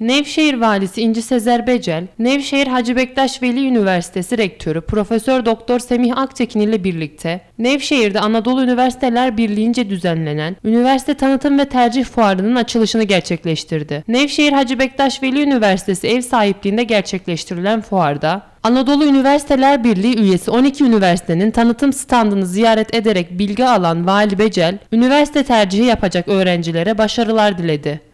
Nevşehir Valisi İnci Sezer Becel, Nevşehir Hacı Bektaş Veli Üniversitesi Rektörü Profesör Doktor Semih Aktekin ile birlikte Nevşehir'de Anadolu Üniversiteler Birliği'nce düzenlenen Üniversite Tanıtım ve Tercih Fuarı'nın açılışını gerçekleştirdi. Nevşehir Hacı Bektaş Veli Üniversitesi ev sahipliğinde gerçekleştirilen fuarda Anadolu Üniversiteler Birliği üyesi 12 üniversitenin tanıtım standını ziyaret ederek bilgi alan Vali Becel, üniversite tercihi yapacak öğrencilere başarılar diledi.